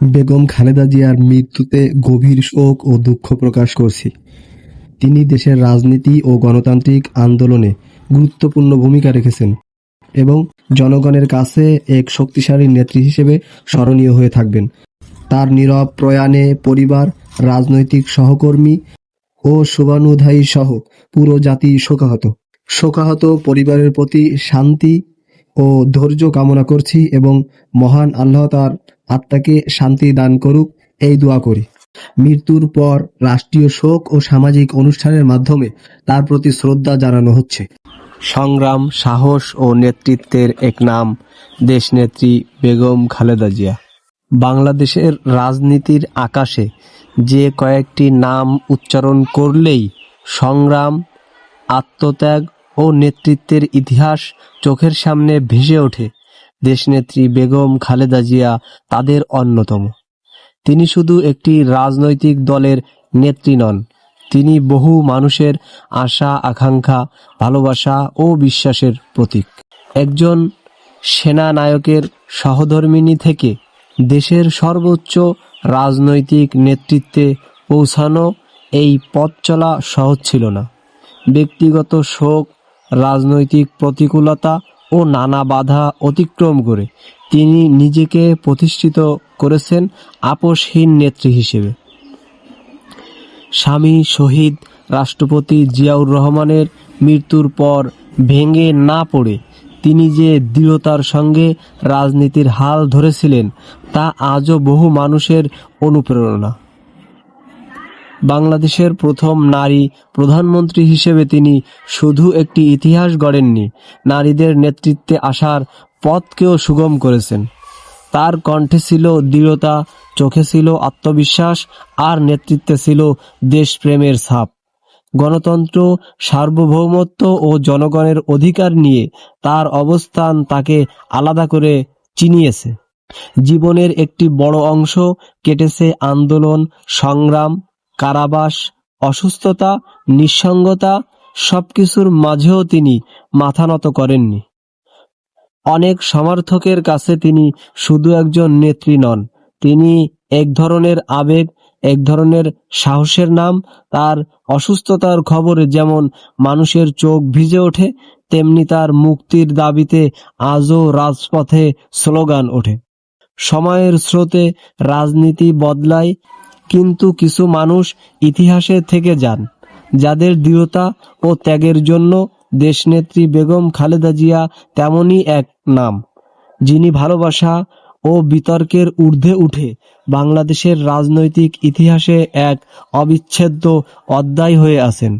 বেগম খালেদা জিয়ার মৃত্যুতে গভীর শোক ও দুঃখ প্রকাশ করছি। তিনি দেশের রাজনীতি ও গণতান্ত্রিক আন্দোলনে গুরুত্বপূর্ণ ভূমিকা রেখেছেন এবং জনগণের কাছে এক শক্তিশালী নেত্রী হিসেবে স্মরণীয় হয়ে থাকবেন। তার নীরব প্রয়াণে পরিবার, রাজনৈতিক সহকর্মী ও শুভানুধ্যায়ী সহ পুরো জাতি শোকাহত। শোকাহত পরিবারের প্রতি শান্তি ও ধৈর্য কামনা করছি এবং মহান আল্লাহ তার আত্মাকে শান্তি দান করুক, এই দোয়া করি। মৃত্যুর পর রাষ্ট্রীয় শোক ও সামাজিক অনুষ্ঠানের মাধ্যমে তার প্রতি শ্রদ্ধা জানানো হচ্ছে। সংগ্রাম, সাহস ও নেতৃত্বের এক নাম, দেশনেত্রী বেগম খালেদা জিয়া। বাংলাদেশের রাজনীতির আকাশে যে কয়েকটি নাম উচ্চারণ করলেই সংগ্রাম, আত্মত্যাগ ও নেতৃত্বের ইতিহাস চোখের সামনে ভেসে ওঠে। দেশনেত্রী বেগম খালেদা জিয়া তাদের অন্যতম। তিনি শুধু একটি রাজনৈতিক দলের নেত্রী নন, তিনি বহু মানুষের আশা, আকাঙ্ক্ষা, ভালোবাসা ও বিশ্বাসের প্রতীক। একজন সেনানায়কের সহধর্মিণী থেকে দেশের সর্বোচ্চ রাজনৈতিক নেতৃত্বে পৌঁছানো এই পথ চলা সহজ ছিল না। ব্যক্তিগত শোক রাজনৈতিক প্রতিকূলতা ও নানা বাধা অতিক্রম করে। তিনি নিজেকে প্রতিষ্ঠিত করেছেন আপোষহীন নেত্রী হিসেবে। স্বামী শহীদ রাষ্ট্রপতি জিয়াউর রহমানের মৃত্যুর পর ভেঙে না পড়ে তিনি যে দৃঢ়তার সঙ্গে রাজনীতির হাল ধরেছিলেন, তা আজও বহু মানুষের অনুপ্রেরণা। বাংলাদেশের প্রথম নারী প্রধানমন্ত্রী হিসেবে তিনি শুধু একটি ইতিহাস গড়েননি, নারীদের নেতৃত্বে আসার পথকেও সুগম করেছেন। তার কণ্ঠে ছিল দৃঢ়তা, চোখে ছিল আত্মবিশ্বাস, আর নেতৃত্বে ছিল দেশপ্রেমের ছাপ। গণতন্ত্র, সার্বভৌমত্ব ও জনগণের অধিকার নিয়ে তার অবস্থান তাকে আলাদা করে চিনিয়েছে। জীবনের একটি বড় অংশ কেটেছে আন্দোলন, সংগ্রাম কারাবাস, অসুস্থতা, নিঃসঙ্গতা সবকিছুর মাঝেও তিনি মাথা নত করেননি। অনেক সমর্থকের কাছে তিনি শুধু একজন নেত্রী নন, তিনি এক ধরনের আবেগ, এক ধরনের সাহসের নাম, তার অসুস্থতার খবরে যেমন মানুষের চোখ ভিজে ওঠে, তেমনি তার মুক্তির দাবিতে আজও রাজপথে স্লোগান ওঠে। সময়ের স্রোতে রাজনীতি বদলায় কিন্তু কিছু মানুষ ইতিহাসে থেকে যান, যাদের দৃঢ়তা ও ত্যাগের জন্য দেশনেত্রী বেগম খালেদা জিয়া তেমনই এক নাম, যিনি ভালোবাসা ও বিতর্কের ঊর্ধ্বে উঠে বাংলাদেশের রাজনৈতিক ইতিহাসে এক অবিচ্ছেদ্য অধ্যায় হয়ে আছেন।